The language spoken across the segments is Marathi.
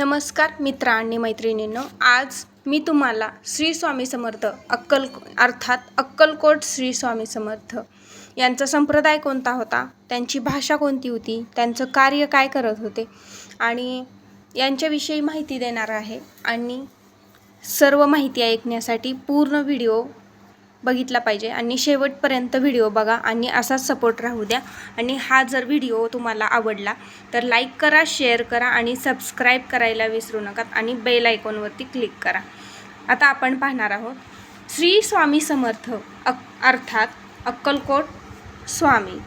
नमस्कार मित्र आणि मैत्रिणींनो. आज मी तुम्हाला श्री स्वामी समर्थ अक्कल अर्थात अक्कलकोट श्री स्वामी समर्थ यांचा संप्रदाय कोणता होता त्यांची भाषा कोणती होती त्यांचं कार्य काय करत होते आणि यांच्याविषयी माहिती देणार आहे. आणि सर्व माहिती ऐकण्यासाठी पूर्ण व्हिडिओ बघितला पाहिजे. आणि शेवटपर्यंत व्हिडिओ बघा आणि असाच सपोर्ट राहू द्या. आणि हा जर व्हिडिओ तुम्हाला आवडला तर लाईक करा शेअर करा आणि सबस्क्राईब करायला विसरू नका आणि बेल आयकॉनवरती क्लिक करा. आता आपण पाहणार आहोत श्री स्वामी समर्थ अक अर्थात अक्कलकोट स्वामी.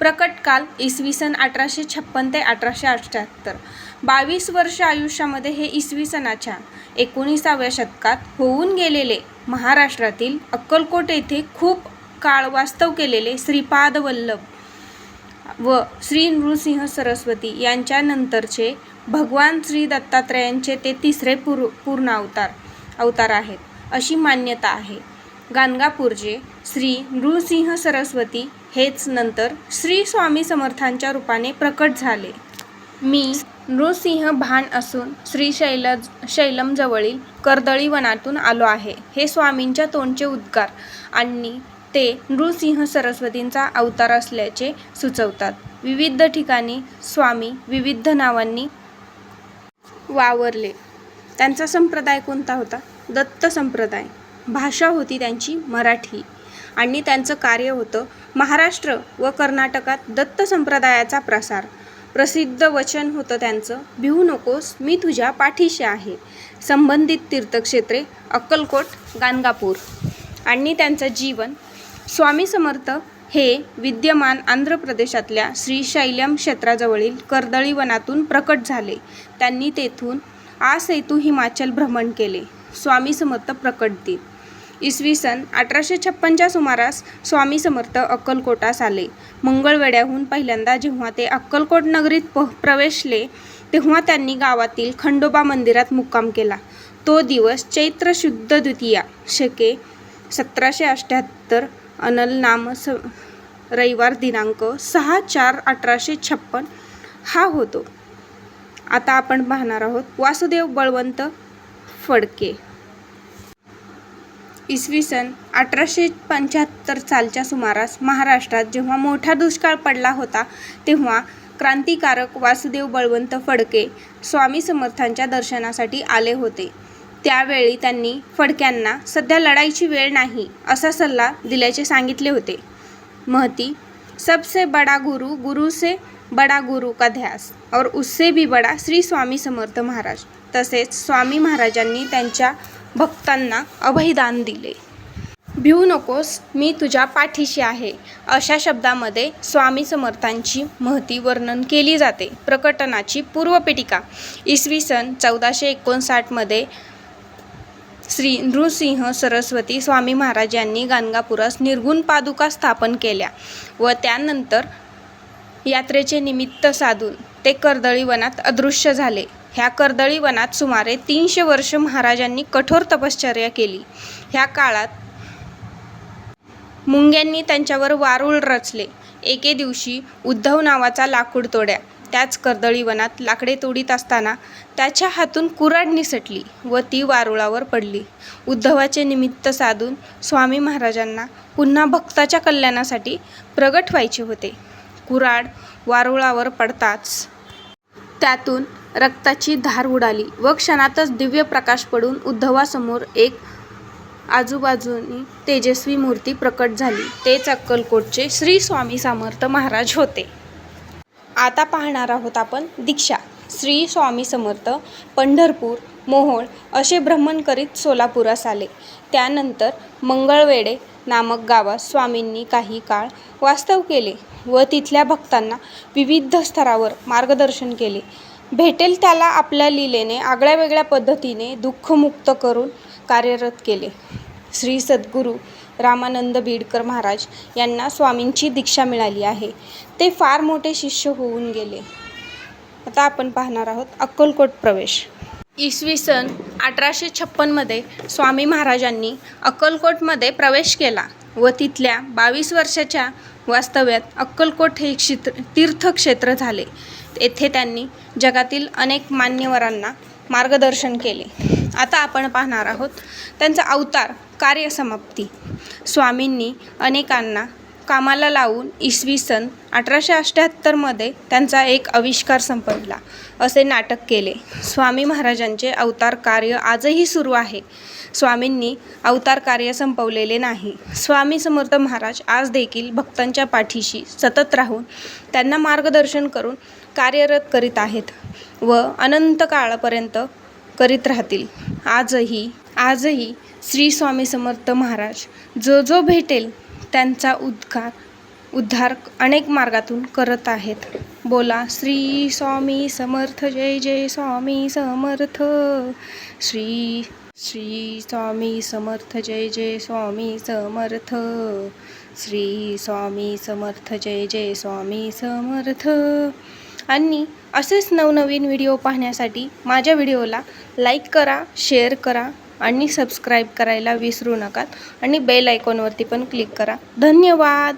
प्रकट काल इसवी सन अठराशे छप्पन ते अठराशे अठ्ठ्याहत्तर. बावीस वर्ष आयुष्यामध्ये हे इसवी सनाच्या एकोणीसाव्या शतकात होऊन गेलेले महाराष्ट्रातील अक्कलकोट येथे खूप काळ वास्तव केलेले श्रीपाद वल्लभ व श्री नृसिंह सरस्वती यांच्यानंतरचे भगवान श्री दत्तात्रयांचे ते तिसरे पूर पूर्ण अवतार अवतार आहेत अशी मान्यता आहे. गाणगापूरचे श्री नृसिंह सरस्वती हेच नंतर श्री स्वामी समर्थांच्या रूपाने प्रकट झाले. मी नृसिंह भान असून श्री शैल शैलमजवळील कर्दळी वनातून आलो आहे. हे स्वामींच्या तोंडचे उद्गार आणि ते नृसिंह सरस्वतींचा अवतार असल्याचे सुचवतात. विविध ठिकाणी स्वामी विविध नावांनी वावरले. त्यांचा संप्रदाय कोणता होता? दत्त संप्रदाय. भाषा होती त्यांची मराठी. आणि त्यांचं कार्य होतं महाराष्ट्र व कर्नाटकात दत्त संप्रदायाचा प्रसार. प्रसिद्ध वचन होतं त्यांचं भिवू नकोस मी तुझ्या पाठीशी आहे. संबंधित तीर्थक्षेत्रे अक्कलकोट गाणगापूर. आणि त्यांचं जीवन स्वामी समर्थ हे विद्यमान आंध्र प्रदेशातल्या श्रीशैल्यम क्षेत्राजवळील कर्दळी वनातून प्रकट झाले. त्यांनी तेथून आसेतू हिमाचल भ्रमण केले. स्वामी समर्थ प्रकट दिन इसवी सन अठराशे छप्पनच्या सुमारास स्वामी समर्थ अक्कलकोटास आले. मंगळवेड्याहून पहिल्यांदा जेव्हा ते अक्कलकोट नगरीत प प्रवेशले तेव्हा त्यांनी गावातील खंडोबा मंदिरात मुक्काम केला. तो दिवस चैत्र शुद्ध द्वितीया शके सतराशे अठ्ठ्याहत्तर अनल नाम स रविवार दिनांक सहा चार अठराशे छप्पन हा होतो. आता आपण पाहणार आहोत वासुदेव बळवंत फडके. इसवी सन अठराशे पंच्याहत्तर सालच्या सुमारास महाराष्ट्रात जेव्हा मोठा दुष्काळ पडला होता तेव्हा क्रांतिकारक वासुदेव बळवंत फडके स्वामी समर्थांच्या दर्शनासाठी आले होते. त्यावेळी त्यांनी फडक्यांना सध्या लढाईची वेळ नाही असा सल्ला दिल्याचे सांगितले होते. महती सबसे बडा गुरु गुरु से बडा गुरु का ध्यास और उससे भी बडा श्री स्वामी समर्थ महाराज. तसेच स्वामी महाराजांनी त्यांच्या भक्तांना अभयदान दिले. भिवू नकोस मी तुझ्या पाठीशी आहे. अशा शब्दामध्ये स्वामी समर्थांची महती वर्णन केली जाते. प्रकटनाची पूर्वपेटिका. इसवी सन चौदाशे एकोणसाठमध्ये श्री नृसिंह सरस्वती स्वामी महाराज यांनी गाणगापुरास निर्गुण पादुका स्थापन केल्या व त्यानंतर यात्रेचे निमित्त साधून ते कर्दळीवनात अदृश्य झाले. ह्या कर्दळी वनात सुमारे तीनशे वर्ष महाराजांनी कठोर तपश्चर्या केली. ह्या काळात मुंग्यांनी त्यांच्यावर वारूळ रचले. एके दिवशी उद्धव नावाचा लाकूड तोड्या. त्याच कर्दळी वनात लाकडे तोडीत असताना त्याच्या हातून कुऱ्हाड निसटली व ती वारुळावर पडली. उद्धवाचे निमित्त साधून स्वामी महाराजांना पुन्हा भक्ताच्या कल्याणासाठी प्रगट व्हायचे होते. कुऱ्हाड वारुळावर पडताच त्यातून रक्ताची धार उडाली व क्षणातच दिव्य प्रकाश पडून उद्धवासमोर एक आजूबाजूनी तेजस्वी मूर्ती प्रकट झाली. तेच अक्कलकोटचे श्री स्वामी समर्थ महाराज होते. आता पाहणार आहोत आपण दीक्षा. श्री स्वामी समर्थ पंढरपूर मोहोळ असे भ्रमण करीत सोलापुरास आले. त्यानंतर मंगळवेडे नामक गावात स्वामींनी काही काळ वास्तव केले व तिथल्या भक्तांना विविध स्तरावर मार्गदर्शन केले. भेटेल त्याला आपल्या लीलेने आगळ्या वेगळ्या पद्धतीने दुःखमुक्त करून कार्यरत केले. श्री सद्गुरू रामानंद बीडकर महाराज यांना स्वामींची दीक्षा मिळाली आहे. ते फार मोठे शिष्य होऊन गेले. आता आपण पाहणार आहोत अक्कलकोट प्रवेश. इसवी सन अठराशे छप्पनमध्ये स्वामी महाराजांनी अक्कलकोटमध्ये प्रवेश केला व तिथल्या बावीस वर्षाच्या वास्तव्यात अक्कलकोट हे क्षेत्र तीर्थक्षेत्र झाले. येथे त्यांनी जगातील अनेक मान्यवरांना मार्गदर्शन केले. आता आपण पाहणार आहोत त्यांचा अवतार कार्यसमाप्ती. स्वामींनी अनेकांना कामाला लावून इसवी सन अठराशे अठ्ठ्याहत्तरमध्ये त्यांचा एक आविष्कार संपवला असे नाटक केले. स्वामी महाराजांचे अवतार कार्य आजही सुरू आहे. स्वामींनी अवतार कार्य संपवलेले नाही. स्वामी समर्थ महाराज आज देखील भक्तांच्या पाठीशी सतत राहून त्यांना मार्गदर्शन करून कार्यरत करीत आहेत व अनंत काळापर्यंत करीत राहतील. आजही आजही श्री स्वामी समर्थ महाराज जो जो भेटेल त्यांचा उद्गार उद्धार अनेक मार्गातून करत आहेत. बोला श्री स्वामी समर्थ जय जय स्वामी समर्थ. श्री श्री स्वामी समर्थ जय जय स्वामी समर्थ. श्री स्वामी समर्थ जय जय स्वामी समर्थ. आणि असेच नवनवीन व्हिडिओ पाहण्यासाठी माझ्या व्हिडिओला लाईक करा शेअर करा आणि सबस्क्राईब करायला विसरू नका आणि बेल आयकॉनवरती पण क्लिक करा. धन्यवाद!